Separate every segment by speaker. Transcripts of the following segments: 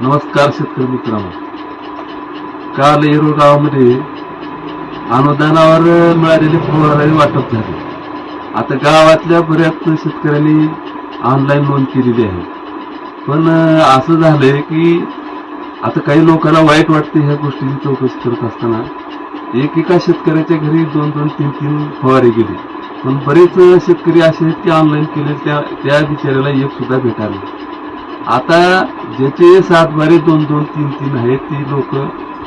Speaker 1: नमस्कार शेतकरी मित्रांनो. काल येरूळ गावामध्ये अनुदानावर मिळालेले फवारणी वाटप झाले. आता गावातल्या बऱ्याच शेतकऱ्यांनी ऑनलाईन नोंद केलेली आहे. पण असं झालंय की आता काही लोकांना वाईट वाटते ह्या गोष्टीची चौकशी करत असताना. एकेका शेतकऱ्याच्या घरी दोन दोन तीन तीन फवारे गेले. पण बरेच शेतकरी असे आहेत की ऑनलाईन केले त्या त्या बिचाऱ्याला एक सुद्धा भेटाले आता ज्याचे सातबारे दोन दोन तीन तीन आहेत ती लोक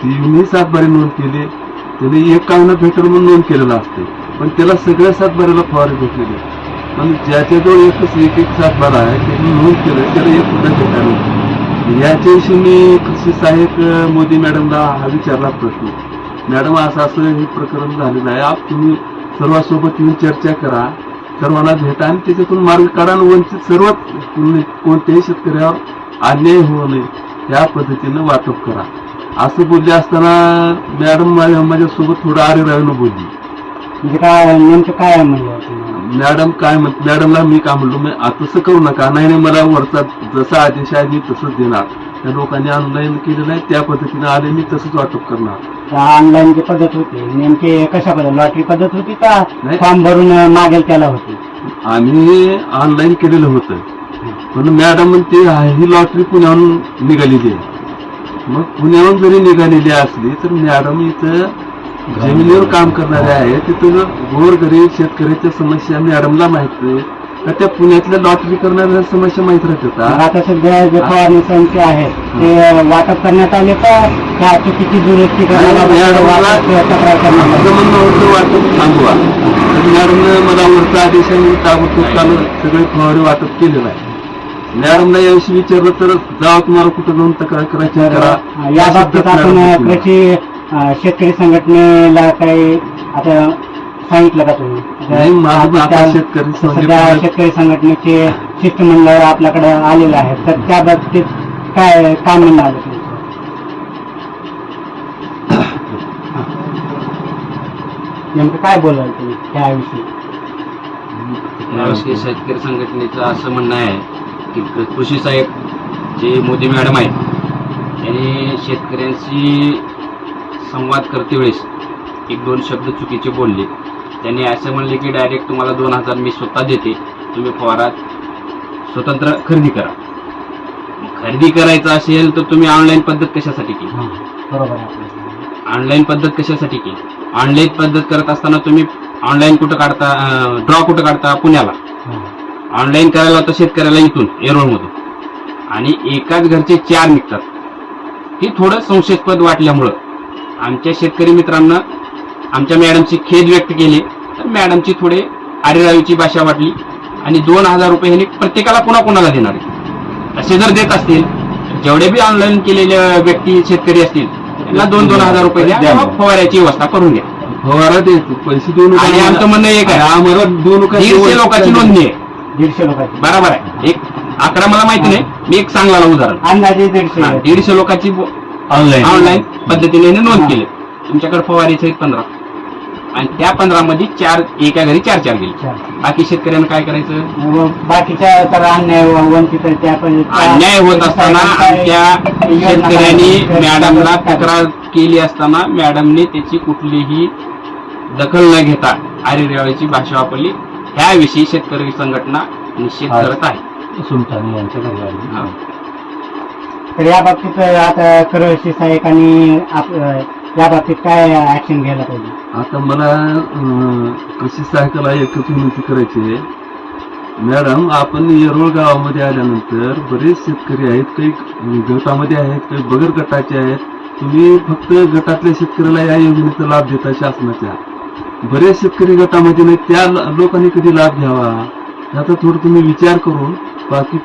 Speaker 1: तीनही सातबारे नोंद केले. त्याने एक कामना भेटेल म्हणून नोंद केलेलं असते. पण त्याला सगळ्या सातबाऱ्याला फवारे भेटलेले पण ज्याच्याजवळ एकच एक एक सातबारा आहे त्यांनी नोंद केलं त्याला एक सुद्धा भेटायला याच्याविषयी मी कृषी सहाय्यक मोदी मॅडमला हा विचारला प्रश्न. मॅडम असं असं हे प्रकरण झालेलं आहे. आप तुम्ही सर्वांसोबत येऊन चर्चा करा. सर्वांना भेटा आणि त्याच्यातून मार्ग काढा आणि वंचित सर्व कोणी- कोणत्याही शेतकऱ्यावर अन्याय होऊ नये. त्या पद्धतीनं वाटप करा. असं बोलले असताना मॅडम माझ्या माझ्यासोबत थोडं आरेरावीनं बोलली.
Speaker 2: म्हणजे काय नेमकं काय तुम्हाला?
Speaker 1: मॅडम काय म्हण मॅडमला मी काय म्हणलो मी तसं करू नका. नाही नाही मला वरचा जसा आदेश आहे मी तसंच देणार. त्या लोकांनी ऑनलाईन केलेलं आहे. त्या पद्धतीने आले मी तसंच वाटप करणार.
Speaker 2: ऑनलाईन जी पद्धत होती. नेमकी कशा पद्धत? लॉटरी पद्धत होती का?
Speaker 1: नाही.
Speaker 2: फॉर्म भरून मागेल त्याला होती?
Speaker 1: आम्ही ऑनलाईन केलेलं होतं. पण मॅडम म्हणते "हा, ही लॉटरी पुण्याहून निघालेली आहे. मग पुण्याहून जरी निघालेली असली तर मॅडम इथं जमिनीवर काम करणारे आहेत. तिथं गोरगरीब शेतकऱ्याच्या समस्या मॅडमला माहीत आहे. त्या पुण्यातल्या लॉटरी करणाऱ्या समस्या माहीत
Speaker 2: मग
Speaker 1: राहतात
Speaker 2: आता सध्या जे फवारणी संख्या आहेत ते वाटप करण्यात आले का चुकीची दुरुस्ती करायला
Speaker 1: नाही,
Speaker 2: तक्रार?
Speaker 1: माझं म्हणणं होतं वाटप थांबवा. तर मॅडमनं मला वरचा आहे ताबडतोब चालू सगळे फवारे वाटप केलेलं आहे. मॅडमला याविषयी विचारलं तर जावा तुम्हाला कुठं जाऊन तक्रार करायची
Speaker 2: तर
Speaker 1: करा.
Speaker 2: या बाबतीत आपण कृषी अं, शेतकरी संघटनेला काही आता सांगितलं का तुम्ही?
Speaker 1: नाही, माझं आता शेतकरी
Speaker 2: सध्या
Speaker 1: संघटना-
Speaker 2: शेतकरी संघटनेचे शिष्टमंडळ आपल्याकडे आलेलं आहे तर त्या बाबतीत काय काय म्हणणं आलं तुमचं नेमकं काय बोलाल तुम्ही त्याविषयी?
Speaker 3: याविषयी शेतकरी संघटनेचं असं म्हणणं आहे की क- कृषी साहेब जे मोदी मॅडम आहेत यांनी शेतकऱ्यांशी संवाद करते वेळेस एक दोन शब्द चुकीचे बोलले. त्यांनी असं म्हणले की डायरेक्ट तुम्हाला दोन हजार मी स्वतः देते. तुम्ही फवारात स्वतंत्र खरेदी करा. खरेदी करायचं असेल तर तुम्ही ऑनलाईन पद्धत कशासाठी केली. ऑनलाईन पद्धत कशासाठी केली? ऑनलाईन पद्धत करत असताना तुम्ही ऑनलाईन कुठं काढता ड्रॉ कुठं काढता? पुण्याला. ऑनलाईन करायला होतं शेतकऱ्याला इथून येरोळमधून. आणि एकाच घरचे चार निघतात. हे थोडं संशयास्पद वाटल्यामुळं आमच्या शेतकरी मित्रांना आमच्या मॅडमची खेद व्यक्त केली. तर मॅडमची थोडे आरेरावीची भाषा वाटली आणि दोन हजार रुपये ह्यांनी प्रत्येकाला पुन्हा कोणाला देणार असे जर देत असतील जेवढे बी ऑनलाईन केलेले व्यक्ती शेतकरी असतील त्यांना दोन दोन हजार रुपये द्या फवाऱ्याची व्यवस्था करून द्या
Speaker 1: फवारा देतो पैसे देऊ नका
Speaker 3: आणि आमचं म्हणणं एक आहे.
Speaker 1: आम्हाला देऊ नका
Speaker 3: दीडशे लोकांची नोंदणी आहे.
Speaker 2: दीडशे लोकांची.
Speaker 3: बरोबर आहे. एक आकडा मला माहिती नाही. मी एक सांगला उदाहरण.
Speaker 2: अंदाजे दीडशे.
Speaker 3: हा, दीडशे लोकांची
Speaker 1: ऑनलाईन
Speaker 3: ऑनलाईन पद्धतीने नोंद
Speaker 2: हा.
Speaker 3: केली तुमच्याकडे फवारीचे पंधरा. आणि त्या पंधरा मध्ये चार एका घरी चार चार गेले. बाकी शेतकऱ्यांना काय करायचं?
Speaker 2: बाकीच्या तर अन्याय वंचित त्या
Speaker 3: अन्याय होत असताना आमच्या शेतकऱ्यांनी मॅडमला तक्रार केली असताना मॅडमने त्याची कुठलीही दखल न घेता आरेरेवाची भाषा वापरली. ह्याविषयी शेतकरी संघटना निश्चित. करत आहे.
Speaker 1: सुलतानी यांच्या
Speaker 2: या बाबतीत आता कृषी सहाय्यक आणि आप- या बाबतीत काय ऍक्शन घ्यायला पाहिजे?
Speaker 1: आता मला अं, कृषी सहायकाला एकच विनंती करायची आहे. मॅडम आपण येरोळ गावामध्ये आल्यानंतर बरेच शेतकरी आहेत काही गटामध्ये आहेत काही बगर गटाचे आहेत. तुम्ही फक्त गटातल्या शेतकऱ्याला या योजनेचा लाभ देता शासनाच्या. बरेच शेतकरी गटामध्ये नाही त्या ल- लोकांनी कधी लाभ घ्यावा? याचा थोडं तुम्ही विचार करून बाकी